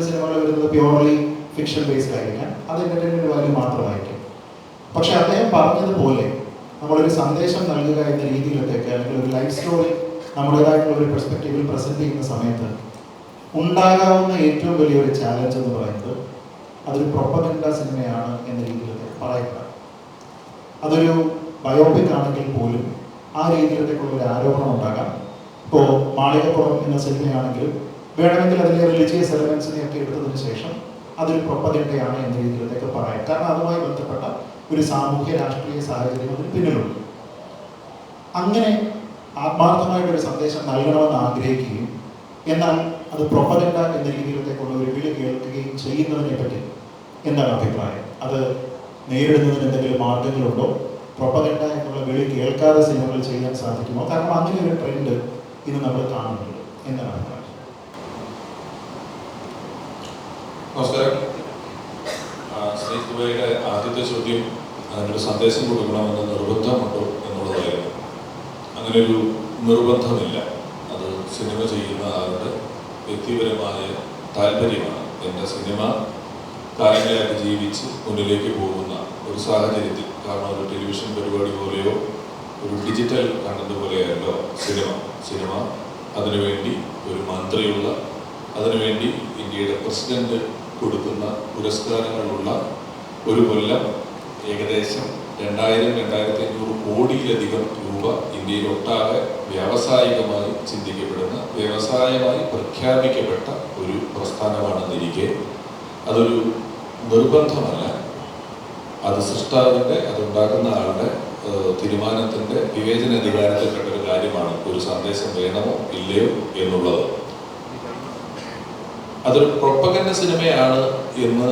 ചില സിനിമകൾ വരുന്നത് പ്യുവർലി ഫിക്ഷൻ ബേസ്ഡ് ആയിരിക്കാം. അത് എന്റർടൈൻമെന്റ് വാല്യൂ മാത്രമായിരിക്കും. പക്ഷെ അദ്ദേഹം പറഞ്ഞതുപോലെ നമ്മളൊരു സന്ദേശം നൽകുക എന്ന രീതിയിലത്തേക്ക് അല്ലെങ്കിൽ ഒരു ലൈഫ് സ്റ്റോറി നമ്മുടേതായിട്ടുള്ള ഒരു പെർസ്പെക്റ്റീവിൽ പ്രസന്റ് ചെയ്യുന്ന സമയത്ത് ഉണ്ടാകാവുന്ന ഏറ്റവും വലിയൊരു ചാലഞ്ച് എന്ന് പറയുന്നത് അതൊരു പ്രൊപ്പഗൻഡ സിനിമയാണ് എന്ന രീതിയിലത്തേക്ക് പറയപ്പെടാം അതൊരു ബയോപിക് ആണെങ്കിൽ പോലും ആ രീതിയിലത്തേക്കുള്ള ഒരു ആരോപണം ഉണ്ടാകാം. ഇപ്പോൾ മാളികപ്പുറം എന്ന സിനിമയാണെങ്കിലും വേണമെങ്കിൽ അതിലെ റിലീജിയസ് എലമെൻസിനെയൊക്കെ എടുത്തതിന് ശേഷം അതൊരു പ്രൊപ്പതിന്റെയാണ് എന്ന രീതിയിലൊക്കെ പറയാം. കാരണം അതുമായി ബന്ധപ്പെട്ട ഒരു സാമൂഹ്യ രാഷ്ട്രീയ സാഹചര്യം അതിന് പിന്നിലുണ്ട്. അങ്ങനെ ആത്മാർത്ഥമായിട്ടൊരു സന്ദേശം നൽകണമെന്ന് ആഗ്രഹിക്കുകയും എന്നാൽ അത് പ്രൊപ്പതിന്റെ എന്ന രീതിയിലത്തേക്കുള്ള ഒരു വിളി കേൾക്കുകയും ചെയ്യുന്നതിനെ പറ്റി എന്താണ് അഭിപ്രായം? അത് നേരിടുന്നതിന് എന്തെങ്കിലും മാർഗങ്ങളുണ്ടോ? പ്രൊപ്പതിന്റെ എന്നുള്ള വിളി കേൾക്കാതെ സിനിമകൾ ചെയ്യാൻ സാധിക്കുമോ? കാരണം അങ്ങനെ ഒരു ട്രെൻഡ് ഇന്ന് നമ്മൾ കാണുന്നുണ്ട്. എന്താണ് അഭിപ്രായം? നമസ്കാരം. ശ്രീ ദുബൈയുടെ ആദ്യത്തെ ചോദ്യം അതിനൊരു സന്ദേശം കൊടുക്കണമെന്ന് നിർബന്ധമുണ്ടോ എന്നുള്ളതായിരുന്നു അങ്ങനെ ഒരു നിർബന്ധമില്ല. അത് സിനിമ ചെയ്യുന്ന ആളുടെ വ്യക്തിപരമായ താല്പര്യമാണ്. എന്റെ സിനിമ കാലങ്ങളായിട്ട് ജീവിച്ച് മുന്നിലേക്ക് പോകുന്ന ഒരു സാഹചര്യത്തിൽ കാരണം ഒരു ടെലിവിഷൻ പരിപാടി പോലെയോ ഒരു ഡിജിറ്റൽ കണ്ടത് പോലെയല്ലോ സിനിമ. സിനിമ അതിനുവേണ്ടി ഒരു മന്ത്രിയുള്ള അതിനുവേണ്ടി ഇന്ത്യയുടെ പ്രസിഡന്റ് കൊടുക്കുന്ന പുരസ്കാരങ്ങളുള്ള ഒരു കൊല്ലം ഏകദേശം രണ്ടായിരം രണ്ടായിരത്തി അഞ്ഞൂറ് കോടിയിലധികം രൂപ ഇന്ത്യയിൽ ഒട്ടാകെ വ്യാവസായികമായി ചിന്തിക്കപ്പെടുന്ന വ്യവസായമായി പ്രഖ്യാപിക്കപ്പെട്ട ഒരു പ്രസ്ഥാനമാണെന്നിരിക്കെ അതൊരു നിർബന്ധമല്ല. അത് സൃഷ്ടാവിന്റെ അതുണ്ടാക്കുന്ന ആളുടെ തീരുമാനത്തിന്റെ വിവേചനാധികാരത്തിൽപ്പെട്ട ഒരു കാര്യമാണ്. ഒരു സന്ദേശം വേണമോ ഇല്ലയോ എന്നുള്ളത്. അതൊരു പ്രൊപ്പഗൻഡ സിനിമയാണ് എന്ന്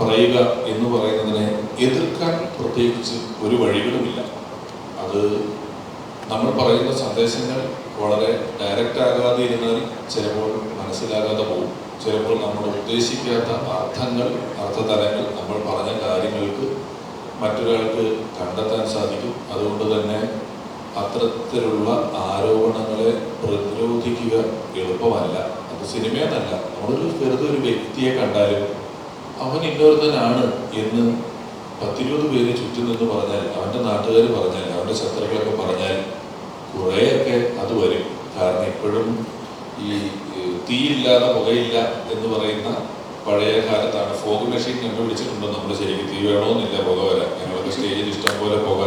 പറയുക എന്ന് പറയുന്നതിനെ എതിർക്കാൻ പ്രത്യേകിച്ച് ഒരു വഴികളുമില്ല. അത് നമ്മൾ പറയുന്ന സന്ദേശങ്ങൾ വളരെ ഡയറക്റ്റ് ആകാതെ ഇരുന്നാൽ ചിലപ്പോൾ മനസ്സിലാകാതെ പോകും. ചിലപ്പോൾ നമ്മൾ ഉദ്ദേശിക്കാത്ത അർത്ഥങ്ങൾ അർത്ഥതലങ്ങൾ നമ്മൾ പറഞ്ഞ കാര്യങ്ങൾക്ക് മറ്റൊരാൾക്ക് കണ്ടെത്താൻ സാധിക്കും. അതുകൊണ്ട് തന്നെ അത്തരത്തിലുള്ള ആരോപണങ്ങളെ പ്രതിരോധിക്കുക എളുപ്പമല്ല. സിനിമയെന്നല്ല നമ്മളൊരു വെറുതെ ഒരു വ്യക്തിയെ കണ്ടാലും അവൻ ഇന്നൊരുത്തനാണ് എന്ന് പത്തിരുപത് പേര് ചുറ്റും നിന്ന് പറഞ്ഞാൽ അവന്റെ നാട്ടുകാർ പറഞ്ഞാൽ അവന്റെ ശത്രുക്കളൊക്കെ പറഞ്ഞാൽ കുറേയൊക്കെ അത് വരും. കാരണം ഇപ്പോഴും ഈ തീയില്ലാതെ പുകയില്ല എന്ന് പറയുന്ന പഴയ കാലത്താണ് ഫോഗ് മെഷീൻ കണ്ടുപിടിച്ചിട്ടുണ്ട് നമ്മൾ ശരിക്കും? തീ വേണമെന്നില്ല പുക വരാൻ. ഞങ്ങളൊക്കെ സ്റ്റേജിൽ ഇഷ്ടം പോലെ പുക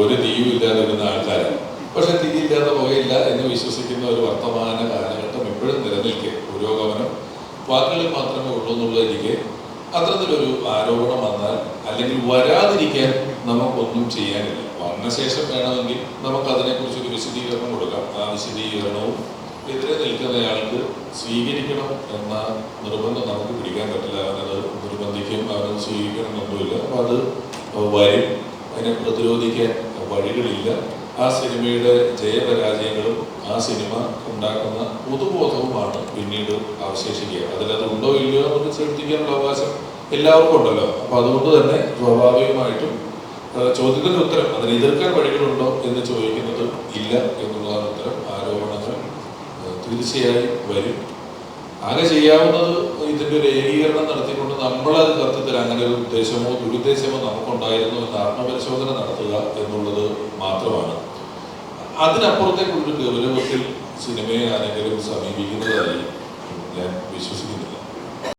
ഒരു തീയും ഇല്ലാതെ വരുന്ന ആൾക്കാരാണ്. പക്ഷെ തീയില്ലാതെ പുകയില്ല എന്ന് വിശ്വസിക്കുന്ന ഒരു വർത്തമാന കാലഘട്ടം ഇപ്പോഴും നിലനിൽക്കെ പുരോഗമനം. വാക്കുകളിൽ മാത്രമേ ഉള്ളൂ എന്നുള്ളതിരിക്കെ അത്തരത്തിലൊരു ആരോപണം വന്നാൽ അല്ലെങ്കിൽ വരാതിരിക്കാൻ നമുക്കൊന്നും ചെയ്യാനില്ല. വന്ന ശേഷം വേണമെങ്കിൽ നമുക്ക് അതിനെക്കുറിച്ച് ഒരു വിശദീകരണം കൊടുക്കാം. ആ വിശദീകരണവും എതിരെ നിൽക്കുന്നയാൾക്ക് സ്വീകരിക്കണം എന്ന നിർബന്ധം നമുക്ക് പിടിക്കാൻ പറ്റില്ല. അവനത് നിർബന്ധിക്കും അവനത് സ്വീകരിക്കണം എന്നൊന്നുമില്ല അപ്പം അത് വരും. അതിനെ പ്രതിരോധിക്കാൻ വഴികളില്ല. ആ സിനിമയുടെ ജയപരാജയങ്ങളും ആ സിനിമ ഉണ്ടാക്കുന്ന പൊതുബോധവുമാണ് പിന്നീട് അവശേഷിക്കുക. അതിലത് ഉണ്ടോ ഇല്ലയോ നമുക്ക് ശ്രദ്ധിക്കാനുള്ള അവകാശം എല്ലാവർക്കും ഉണ്ടല്ലോ. അപ്പോൾ അതുകൊണ്ട് തന്നെ സ്വാഭാവികമായിട്ടും ചോദ്യത്തിന്റെ ഉത്തരം അതിനെ എതിർക്കാൻ വഴികളുണ്ടോ എന്ന് ചോദിക്കുന്നത് ഇല്ല എന്നുള്ളതാണ് ഉത്തരം. ആരോപണങ്ങൾ തീർച്ചയായും വരും. ആകെ ചെയ്യാവുന്നത് ഇതിന്റെ ഒരു ഏകീകരണം നടത്തിക്കൊണ്ട് നമ്മളത് തത്വത്തിൽ അങ്ങനെ ഒരു ഉദ്ദേശമോ ദുരുദ്ദേശമോ നമുക്കുണ്ടായിരുന്നു എന്ന് ആത്മപരിശോധന നടത്തുക എന്നുള്ളത് മാത്രമാണ്. അതിനപ്പുറത്തേക്കുള്ളൊരു ഗൗരവത്തിൽ സിനിമയെ ആരെങ്കിലും സമീപിക്കുന്നതായി ഞാൻ വിശ്വസിക്കുന്നില്ല.